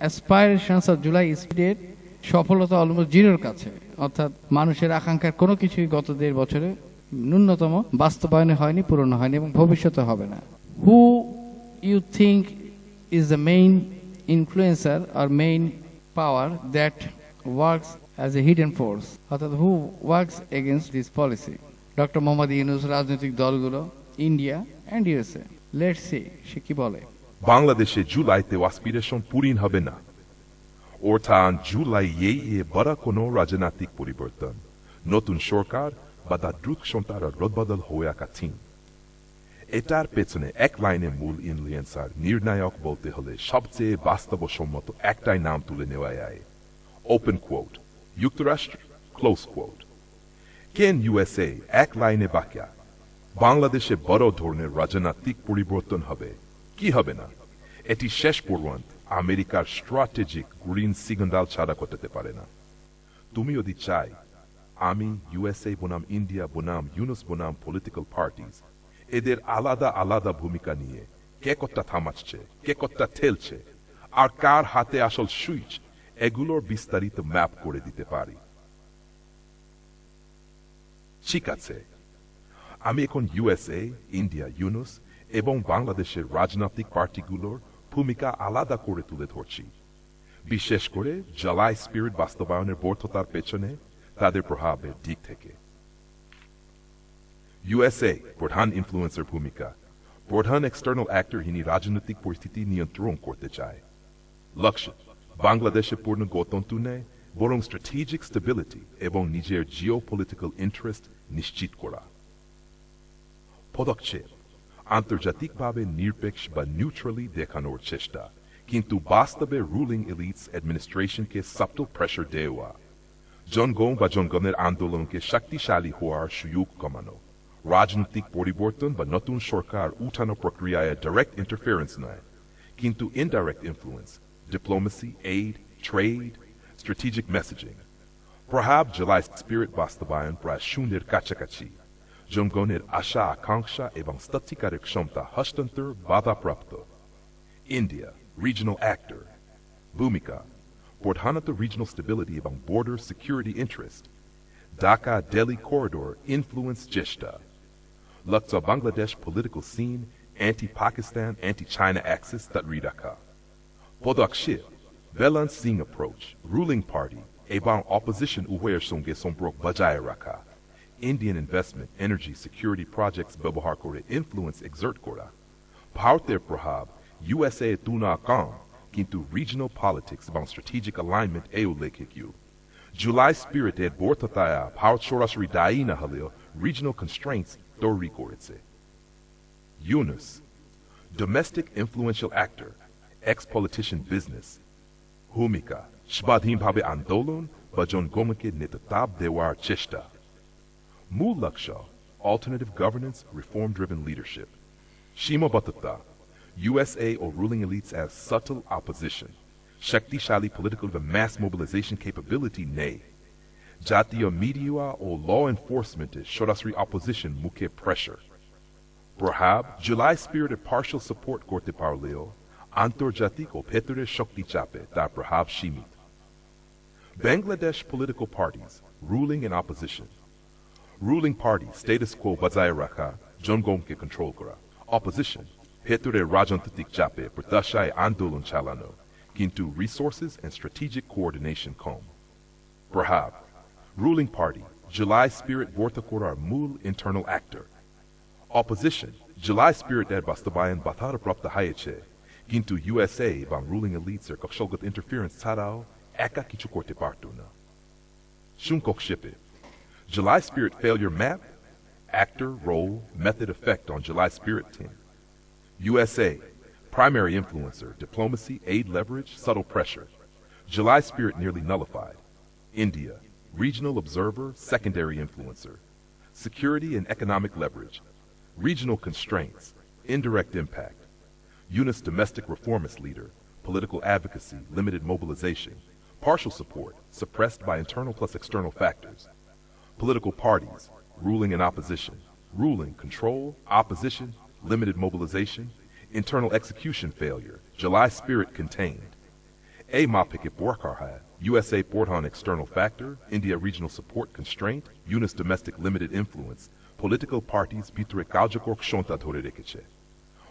অ্যাসপাইরেশনস of July স্পিডের সফলতা almost জিরোর কাছে। অর্থাৎ মানুষের আকাঙ্ক্ষার কোনো কিছুই গত দেড় বছরে ন্যূনতম বাস্তবায়নে হয়নি, পূরণ হয়নি এবং ভবিষ্যতে হবে না। Who you think is the main influencer R main power that works as a hidden force অর্থাৎ who works against this policy doctor Mohammad Yunus রাজনৈতিক দলগুলো India and USA let see সে কি বলে? বাংলাদেশে জুলাইতে অ্যাসপিরেশন পূরণ হবে না। অর্থাৎ জুলাই এ বড় কোনো রাজনৈতিক পরিবর্তন। নতুন সরকার বা তার দ্রুত সন্তারা রদবদল হয়ে কাছিন এটার পেছনে এক লাইনে মূল ইনফ্লুয়েন্সার নির্ণায়ক বলতে হলে সবচেয়ে বাস্তবসম্মত একটাই নাম তুলে নেওয়া যায় ওপেন কোট যুক্তরাষ্ট্র ক্লোজ কোট কেন ইউএসএ এক লাইনে বাক্যা? বাংলাদেশে বড় ধরনের রাজনৈতিক পরিবর্তন হবে। কি হবে না? এটি শেষ পর্যন্ত আমেরিকার স্ট্র্যাটেজিক গ্রিন সিগন্যাল ছাড়া করতে পারে না। তুমি যদি চাই, আমি ইউএসএ বনাম ইন্ডিয়া বনাম ইউনুস বনাম পলিটিক্যাল পার্টিজ এদের আলাদা আলাদা ভূমিকা নিয়ে কে কতটা থামাচ্ছে, কে কতটা ঠেলছে, আর কার হাতে আসল সুইচ, এগুলোর বিস্তারিত ম্যাপ করে দিতে পারি। ঠিক আছে, আমি এখন ইউএসএ ইন্ডিয়া ইউনুস এবং বাংলাদেশের রাজনৈতিক পার্টিগুলোর ভূমিকা আলাদা করে তুলে ধরছি। বিশেষ করে জলাই স্পিরিট বাস্তবায়নের ব্যর্থতার পেছনে তাদের প্রভাবের দিক থেকে। ইউএসএ প্রধান ইনফ্লুয়েন্সার ভূমিকা। প্রধান এক্সটার্নাল অ্যাক্টর ইনি রাজনৈতিক পরিস্থিতি নিয়ন্ত্রণ করতে চায়। লক্ষ্য, বাংলাদেশে পূর্ণ গণতন্ত্র নেয় বরং স্ট্র্যাটেজিক স্টেবিলিটি এবং নিজের জিও পলিটিক্যাল ইন্টারেস্ট নিশ্চিত করা। পদক্ষেপ আন্তর্জাতিকভাবে নিরপেক্ষ বা নিউট্রালি দেখানোর চেষ্টা, কিন্তু বাস্তবে রুলিং এলিটস অ্যাডমিনিস্ট্রেশনকে সাবটল প্রেশার দেওয়া, জনগণ বা জনগণের আন্দোলনকে শক্তিশালী হওয়ার সুযোগ কমানো, রাজনৈতিক পরিবর্তন বা নতুন সরকার উঠানো প্রক্রিয়ায় ডাইরেক্ট ইন্টারফারেন্স নয়, কিন্তু indirect influence diplomacy aid trade strategic messaging প্রভাব জুলাই স্পিরিট বাস্তবায়ন প্রায় শূন্যের কাছাকাছি। জনগণের আশা আকাঙ্ক্ষা এবং সত্যিকারের ক্ষমতা হস্তান্তর বাধাপ্রাপ্ত ইন্ডিয়া রিজনাল অ্যাক্টর ভূমিকা প্রধানত রিজনাল স্টেবিলিটি এবং border security interest Dhaka Delhi corridor influence চেষ্টা লক্ষ্য Bangladesh political scene anti Pakistan anti China axis তাৎরি রাখা পদক্ষেপ ব্যালেন্সিং অ্যাপ্রোচ রুলিং পার্টি এবং অপোজিশন উভয়ের সঙ্গে সম্পর্ক বজায় রাখা Indian investment, energy, security projects Bebahar Korda influence exert Korda. Bhartir Prahab, USA Tuna Kam, Kintu regional politics about strategic alignment Eolik Hikyu. July spirit at Borthathaya, Power shorashri Daina Halil, regional constraints Dori Koritse. Yunus, domestic influential actor, ex-politician business. Humika, Shbadhim Bhabe andolun Bajon Gomake Nitatab Dewar Cheshta. Mool Alternative Governance, Reform-Driven Leadership. Shima Bhattatta, USA or Ruling Elites as Subtle Opposition, Shakti shali Political the Mass Mobilization Capability Nay. Jatiya Media or Law Enforcement is Shodasri Opposition Mukhe Pressure. Brahab, July Spirited Partial Support Korte Parlil, Antarjatik o Petre shakti Chape, Da Brahab Shimit. Bangladesh Political Parties, Ruling and Opposition. Ruling party status quo bazai Raka, Jungon ke control kara. Opposition, Petre Rajantatik Jape, Pradeshai Andolan Chalano, Kintu Resources and Strategic Coordination Com. Brahab, Ruling Party, July Spirit Vortakorar mul Internal Actor. Opposition, July Spirit Edbastabayan Batar Prapta Hayeche, Kintu USA Van Ruling Elites Sir Kakshogat Interference Tarao, Aka Kichukorte Partuna. Shunkok Shipe, July Spirit Failure Map, Actor, Role, Method, Effect on July Spirit Team. USA, Primary Influencer, Diplomacy, Aid Leverage, Subtle Pressure. July Spirit nearly nullified. India, Regional Observer, Secondary Influencer. Security and Economic Leverage. Regional Constraints, Indirect Impact. Eunice Domestic Reformist Leader, Political Advocacy, Limited Mobilization. Partial support, suppressed by internal plus external factors political parties, ruling and opposition, ruling control, opposition, limited mobilization, internal execution failure, July spirit contained. AMA picket Borkarhad, USA Borhan external factor, India regional support constraint, UNIS domestic limited influence, political parties Pitrekaljakor Kshonta Torerekeche.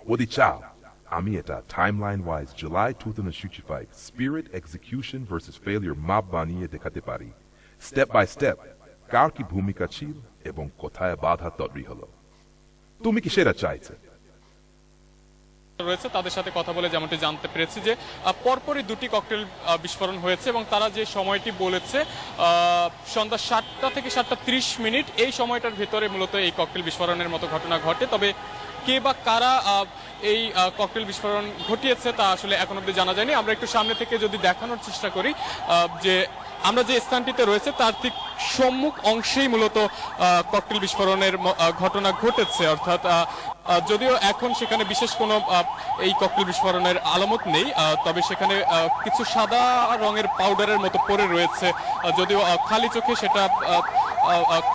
Wodichao, Amieta, timeline wise, July 2025, spirit execution versus failure Mabaniye de Katepari. Step by step, কার কি ভূমিকা ছিল এবং কোথায় বাধা তৈরি হলো? তুমি কি সেটা চাইছে? রয়েছে, তাদের সাথে কথা বলে যেমনটি জানতে পেরেছি যে পরপরই দুটি ককটেল বিস্ফোরণ হয়েছে এবং তারা যে সময়টি বলেছে সন্ধ্যা সাতটা থেকে সাতটা ত্রিশ মিনিট, এই সময়টার ভেতরে মূলত এই ককটেল বিস্ফোরণের মতো ঘটনা ঘটে। তবে কে বা কারা এই ককটেল বিস্ফোরণ ঘটিয়েছে তা আসলে এখন অব্দি জানা যায়নি। আমরা একটু সামনে থেকে যদি দেখানোর চেষ্টা করি যে আমরা যে স্থানটিতে রয়েছে তার ঠিক সম্মুখ অংশেই মূলত ককটেল বিস্ফোরণের ঘটনা ঘটেছে। অর্থাৎ যদিও এখন সেখানে বিশেষ কোনো এই ককটেল বিস্ফোরণের আলামত নেই তবে সেখানে কিছু সাদা রঙের পাউডারের মতো পড়ে রয়েছে যদিও খালি চোখে সেটা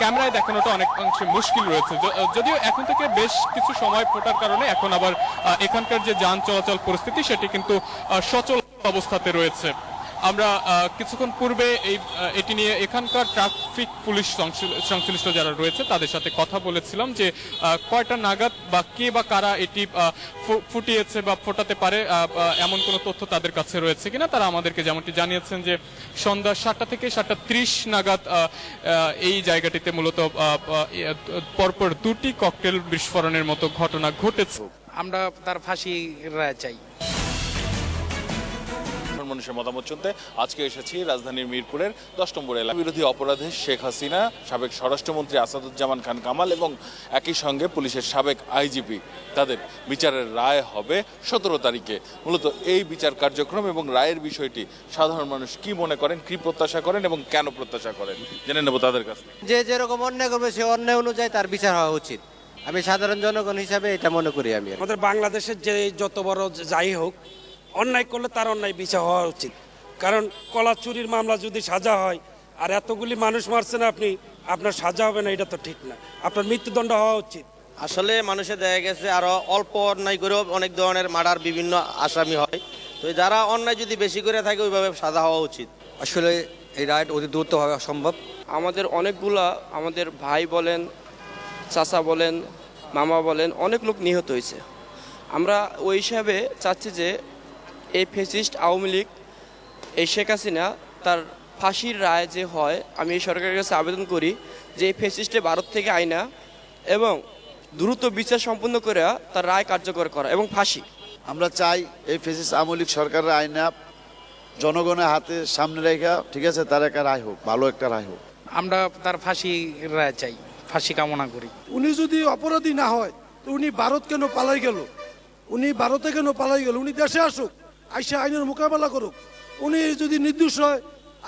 ক্যামেরায় দেখানোটা অনেক অংশে মুশকিল রয়েছে। যদিও এখন থেকে বেশ কিছু সময় ফোটার কারণে এখন আবার এখানকার যে যান চলাচল পরিস্থিতি, সেটি কিন্তু সচল অবস্থাতে রয়েছে। আমরা কিছুক্ষণ পূর্বে এই এটি নিয়ে এখানকার ট্রাফিক পুলিশ সংশ্লিষ্ট যারা রয়েছে তাদের সাথে কথা বলেছিলাম যে কয়টা নাগাদ বা কে বা কারা এটি ফুটিয়েছে বা ফোটাতে পারে এমন কোনো তথ্য তাদের কাছে রয়েছে কিনা তারা আমাদেরকে যেমনটি জানিয়েছেন যে সন্ধ্যা সাতটা থেকে সাতটা ত্রিশ নাগাদ এই জায়গাটিতে মূলত ইয়ে, পরপর দুটি ককটেল বিস্ফোরণের মতো ঘটনা ঘটেছে। আমরা তার ফাঁসি চাই। সাধারণ মানুষের মতামত শুনতে আজকে এসেছি রাজধানীর মিরপুরের দশ নম্বর এলাকা বিরোধী অপরাধে শেখ হাসিনা সাবেক স্বরাষ্ট্রমন্ত্রী আসাদুজ্জামান খান কামাল এবং একই সঙ্গে পুলিশের সাবেক আইজিপি। তাদের বিচারের রায় হবে সতেরো তারিখে। মূলত এই বিচার কার্যক্রম এবং রায়ের বিষয়টি সাধারণ মানুষ কি মনে করেন কি প্রত্যাশা করেন এবং কেন প্রত্যাশা করেন? জেনে নেব তাদের কাছ থেকে। যে যেরকম অন্যায় করবে সে অন্যায় অনুযায়ী তার বিচার হওয়া উচিত। আমি সাধারণ জনগণ হিসাবে এটা মনে করি আমি আমাদের বাংলাদেশের যে যত বড় যাই হোক অন্যায় করলে তার অন্যায় বিচার হওয়া উচিত। কারণ কলা চুরির মামলা যদি সাজা হয় আর এতগুলি মানুষ মারছেন আপনি আপনার সাজা হবে না এটা তো ঠিক না। আপনার মৃত্যুদণ্ড হওয়া উচিত। আসলে মানুষের দেখা গেছে আরও অল্প অন্যায় করেও অনেক ধরনের মার্ডার বিভিন্ন আসামি হয়। তো যারা অন্যায় যদি বেশি করে থাকে ওইভাবে সাজা হওয়া উচিত। আসলে এই রাইড অতি দ্রুত হওয়া সম্ভব আমাদের অনেকগুলা আমাদের ভাই বলেন চাচা বলেন মামা বলেন অনেক লোক নিহত হয়েছে। আমরা ওই হিসাবে চাচ্ছি যে এই ফেসিস্ট আওয়ামী লীগ এই শেখ হাসিনা তার ফাঁসির রায় যে হয় আমি এই সরকারের কাছে আবেদন করি যে এই ফেসিস্টে ভারত থেকে আইনা এবং দ্রুত বিচার সম্পন্ন করে তার রায় কার্যকর করা এবং ফাঁসি। আমরা চাই এই ফেসিস আমলিক সরকারের আইনা জনগণের হাতে সামনে রেখা ঠিক আছে তার একটা রায় হোক ভালো একটা রায় হোক। আমরা তার ফাঁসি রায় চাই ফাঁসি কামনা করি। উনি যদি অপরাধী না হয় তো উনি ভারত কেন পালাই গেল? উনি ভারতে কেন পালাই গেল? উনি দেশে আসুক। আইসা আইনের মোকাবেলা করুক। উনি যদি নির্দোষ হয়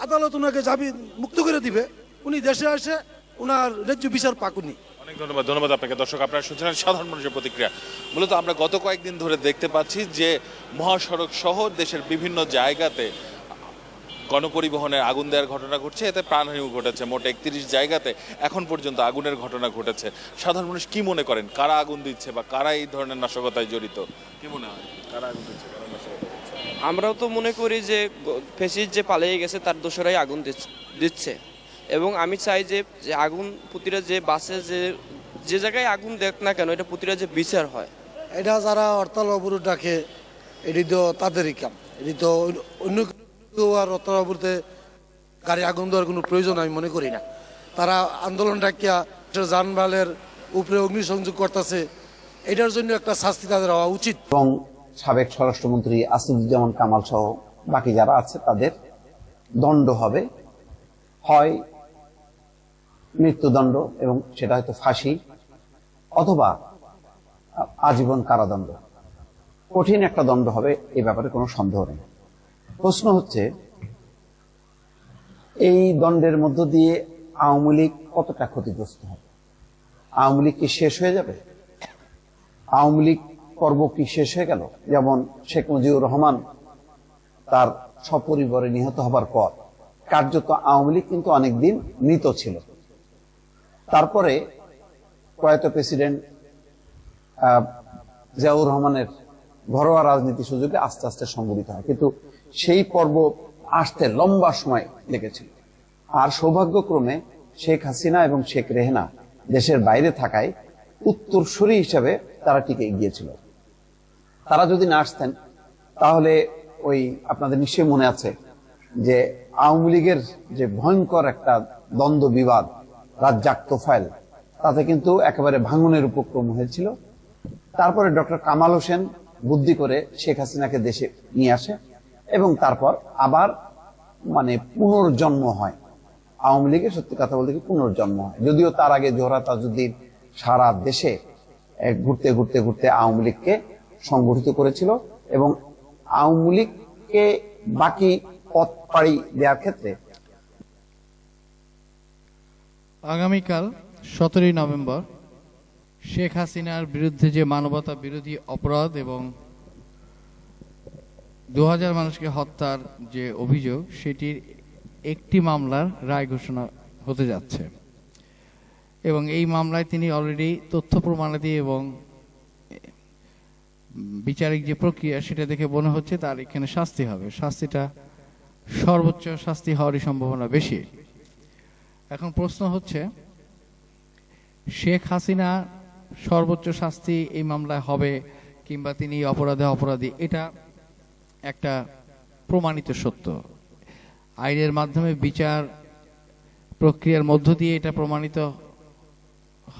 আদালত ওনাকে জামিন মুক্ত করে দিবে। উনি দেশে আসে ওনার ন্যায্য বিচার পাক উনি। অনেক ধন্যবাদ ধন্যবাদ আপনাকে। দর্শক আপনারা শুনছিলেন সাধারণ মানুষের প্রতিক্রিয়া। মূলত আমরা গত কয়েকদিন ধরে দেখতে পাচ্ছি যে মহাসড়ক সহ দেশের বিভিন্ন জায়গাতে গণপরিবহনের আগুন দেওয়ার ঘটনা ঘটছে। এতে প্রাণহানিও ঘটেছে। মোট একত্রিশ জায়গাতে এখন পর্যন্ত আগুনের ঘটনা ঘটেছে। সাধারণ মানুষ কি মনে করেন? কারা আগুন দিচ্ছে বা কারা এই ধরনের নাশকতায় জড়িত? কি মনে হয়? কারা আগুন দিচ্ছে? আমরাও তো মনে করি যে ফেসিস যে পালিয়ে গেছে তার দোসরাই আগুন দিচ্ছে- দিচ্ছে। এবং আমি চাই যে যে আগুন প্রতিটা যে বাসে যে যে জায়গায় আগুন দেখ না কেন এটা প্রতিটা যে বিচার হয়। এটা যারা হরতাল অবরোধ ডাকে এটি তো তাদেরই কাম। এটি তো অন্য কেউ আর হরতাল অবরোধে গাড়ি আগুন দেওয়ার কোনো প্রয়োজন আমি মনে করি না। তারা আন্দোলন ডাকিয়া যানবাহনের উপরে অগ্নিসংযোগ করতেছে এটার জন্য একটা শাস্তি তাদের হওয়া উচিত। এবং সাবেক স্বরাষ্ট্রমন্ত্রী আসিদুজ্জামান কামাল সহ বাকি যারা আছে, তাদের দণ্ড হবে। হয় মৃত্যুদণ্ড এবং সেটা হয়তো ফাঁসি অথবা আজীবন কারাদণ্ড। কঠিন একটা দণ্ড হবে এই ব্যাপারে কোনো সন্দেহ নেই। প্রশ্ন হচ্ছে, এই দণ্ডের মধ্য দিয়ে আওয়ামী লীগ কতটা ক্ষতিগ্রস্ত হবে? আওয়ামী লীগ কি শেষ হয়ে যাবে? আওয়ামী লীগ পর্ব কি শেষ হয়ে গেল? যেমন শেখ মুজিবুর রহমান তার সপরিবারে নিহত হবার পর। কার্যত আওয়ামী লীগ কিন্তু অনেকদিন মৃত ছিল। তারপরে প্রয়াত প্রেসিডেন্ট জিয়াউর রহমানের ঘরোয়া রাজনীতি সুযোগে আস্তে আস্তে সংগঠিত হয়। কিন্তু সেই পর্ব আসতে লম্বা সময় লেগেছিল। আর সৌভাগ্যক্রমে শেখ হাসিনা এবং শেখ রেহনা দেশের বাইরে থাকায় উত্তরসূরি হিসাবে তারা টিকে গিয়েছিল তারা যদি না আসতেন, তাহলে ওই আপনাদের নিশ্চয়ই মনে আছে যে আওয়ামী লীগের যে ভয়ঙ্কর একটা দ্বন্দ্ব বিবাদ, রাজ্জাক তোফাইল তাতে কিন্তু একেবারে ভাঙনের উপক্রম হয়েছিল। তারপরে ডক্টর কামাল হোসেন বুদ্ধি করে শেখ হাসিনাকে দেশে নিয়ে আসে এবং তারপর আবার মানে পুনর্জন্ম হয়। আওয়ামী লীগের সত্যি কথা বলতে কি পুনর্জন্ম হয়। যদিও তার আগে জোহরা তাজুদ্দিন সারা দেশে ঘুরতে ঘুরতে ঘুরতে আওয়ামী লীগকে সংগঠিত করেছিল এবং আওয়ামী লীগকে বাকি পথ পাড়ি দেওয়ার ক্ষেত্রে আগামীকাল সতেরোই নভেম্বর শেখ হাসিনার বিরুদ্ধে যে মানবতা বিরোধী অপরাধ এবং দু হাজার মানুষকে হত্যার যে অভিযোগ, সেটির একটি মামলার রায় ঘোষণা হতে যাচ্ছে। এবং এই মামলায় তিনি অলরেডি তথ্য প্রমাণাদি এবং বিচারিক যে প্রক্রিয়া, সেটা দেখে মনে হচ্ছে তার এখানে শাস্তি হবে। শাস্তিটা সর্বোচ্চ শাস্তি হওয়ারই সম্ভাবনা বেশি। এখন প্রশ্ন হচ্ছে, শেখ হাসিনা সর্বোচ্চ শাস্তি এই মামলায় হবে কিংবা তিনি অপরাধে অপরাধী, এটা একটা প্রমাণিত সত্য। আইনের মাধ্যমে বিচার প্রক্রিয়ার মধ্য দিয়ে এটা প্রমাণিত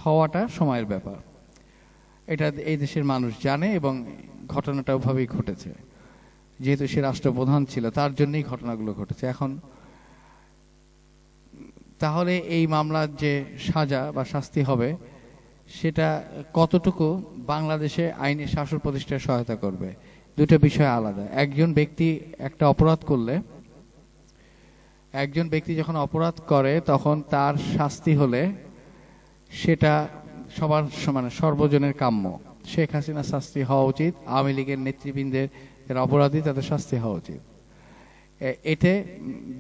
হওয়াটা সময়ের ব্যাপার। এটা এই দেশের মানুষ জানে এবং ঘটনাটা ওভাবেই ঘটেছে। যেহেতু সে রাষ্ট্রপ্রধান ছিল, তার জন্যই ঘটনাগুলো ঘটেছে। এখন, তাহলে এই মামলার যে সাজা বা শাস্তি হবে, সেটা কতটুকু বাংলাদেশে আইনের শাসন প্রতিষ্ঠায় সহায়তা করবে? দুটো বিষয় আলাদা। একজন ব্যক্তি একটা অপরাধ করলে, একজন ব্যক্তি যখন অপরাধ করে, তখন তার শাস্তি হলে সেটা সবার সমানে সর্বজনের কাম্য। শেখ হাসিনা শাস্তি হওয়া উচিত। আওয়ামী লীগের নেতৃবৃন্দের যারা অপরাধী তাদের শাস্তি হওয়া উচিত। এতে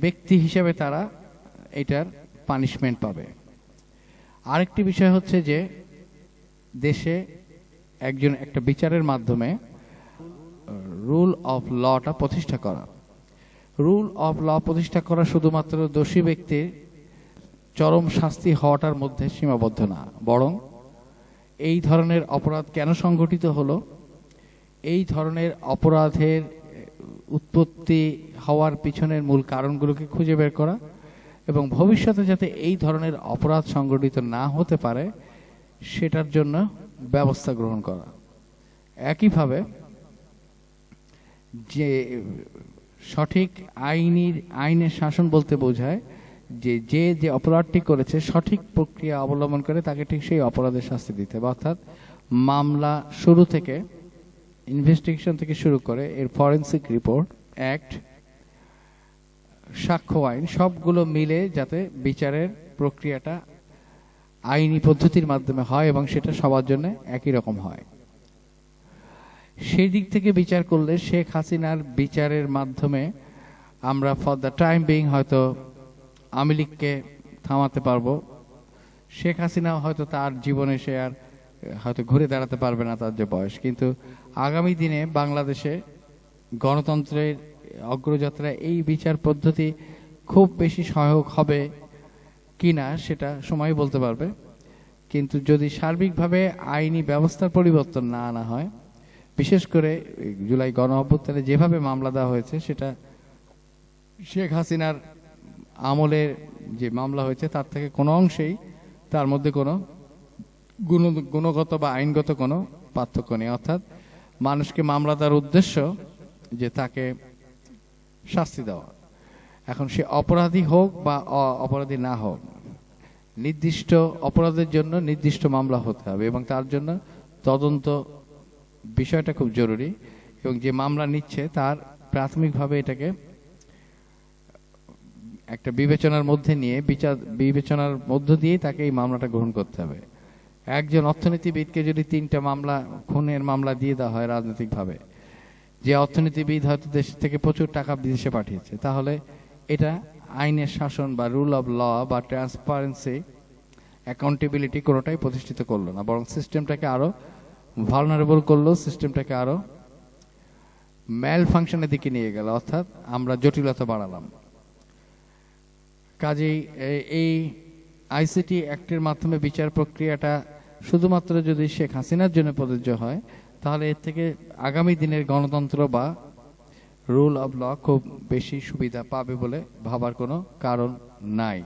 ব্যক্তি হিসেবে তারা এটার পানিশমেন্ট পাবে। আরেকটি বিষয় হচ্ছে যে, দেশে একজন, একটা বিচারের মাধ্যমে রুল অফ লটা প্রতিষ্ঠা করা। রুল অফ ল প্রতিষ্ঠা করা শুধুমাত্র দোষী ব্যক্তির চরম শাস্তি হওয়াটার মধ্যে সীমাবদ্ধ না, বরং এই ধরনের অপরাধ কেন সংঘটিত হলো? এই ধরনের অপরাধের উৎপত্তি হওয়ার পিছনের মূল কারণগুলোকে খুঁজে বের করা এবং ভবিষ্যতে যাতে এই ধরনের অপরাধ সংঘটিত না হতে পারে, সেটার জন্য ব্যবস্থা গ্রহণ করা। একইভাবে যে সঠিক আইনির, আইনের শাসন বলতে বোঝায় যে যে যে অপরাধটি করেছে, সঠিক প্রক্রিয়া অবলম্বন করে তাকে ঠিক সেই অপরাধের শাস্তি দিতে হবে। অর্থাৎ মামলা শুরু থেকে ইনভেস্টিগেশন থেকে শুরু করে এর ফরেন্সিক রিপোর্ট অ্যাক্ট সাক্ষ্য আইন, সবগুলো মিলে যাতে বিচারের প্রক্রিয়াটা আইনি পদ্ধতির মাধ্যমে হয় এবং সেটা সবার জন্য একই রকম হয়। সেই দিক থেকে বিচার করলে শেখ হাসিনার বিচারের মাধ্যমে আমরা ফর দ্য টাইম বিং হয়তো আওয়ামী লীগকে থামাতে পারব। শেখ হাসিনা হয়তো তার জীবনে সে আর হয়তো ঘুরে দাঁড়াতে পারবে না তার যে বয়স। কিন্তু আগামী দিনে বাংলাদেশে গণতন্ত্রের অগ্রযাত্রা এই বিচার পদ্ধতি খুব বেশি সহায়ক হবে কিনা সেটা সময় বলতে পারবে। কিন্তু যদি সার্বিকভাবে আইনি ব্যবস্থার পরিবর্তন না আনা হয়, বিশেষ করে জুলাই গণ অভ্যুত্থানে যেভাবে মামলা দেওয়া হয়েছে, সেটা শেখ হাসিনার আমলের যে মামলা হয়েছে, তার থেকে কোনো অংশেই তার মধ্যে কোনো গুণ- গুণগত বা আইনগত কোনো পার্থক্য নেই। অর্থাৎ মানুষকে মামলা দেওয়ার উদ্দেশ্য যে তাকে শাস্তি দেওয়া। এখন সে অপরাধী হোক বা অপরাধী না হোক, নির্দিষ্ট অপরাধের জন্য নির্দিষ্ট মামলা হতে হবে এবং তার জন্য তদন্ত বিষয়টা খুব জরুরি এবং যে মামলা নিচ্ছে, তার প্রাথমিকভাবে এটাকে একটা বিবেচনার মধ্যে নিয়ে, বিচার বিবেচনার মধ্য দিয়ে তাকে এই মামলাটা গ্রহণ করতে হবে। একজন অর্থনীতিবিদকে যদি তিনটা মামলা, খুনের মামলা দিয়ে দেওয়া হয় রাজনৈতিকভাবে, যে অর্থনীতিবিদ হয়তো দেশ থেকে প্রচুর টাকা বিদেশে পাঠিয়েছে, তাহলে এটা আইনের শাসন বা রুল অব ল বা ট্রান্সপারেন্সি অ্যাকাউন্টেবিলিটি কোনোটাই প্রতিষ্ঠিত করল না। বরং সিস্টেমটাকে আরও ভালনারেবল করল সিস্টেমটাকে আরও ম্যাল ফাংশনের দিকে নিয়ে গেল। অর্থাৎ আমরা জটিলতা বাড়ালাম। কাজেই এই আইসিটি অ্যাক্টের মাধ্যমে বিচার প্রক্রিয়াটা শুধুমাত্র যদি শেখ হাসিনার জন্য প্রযোজ্য হয়, তাহলে এর থেকে আগামী দিনের গণতন্ত্র বা রুল অব ল খুব বেশি সুবিধা পাবে বলে ভাবার কোনো কারণ নাই।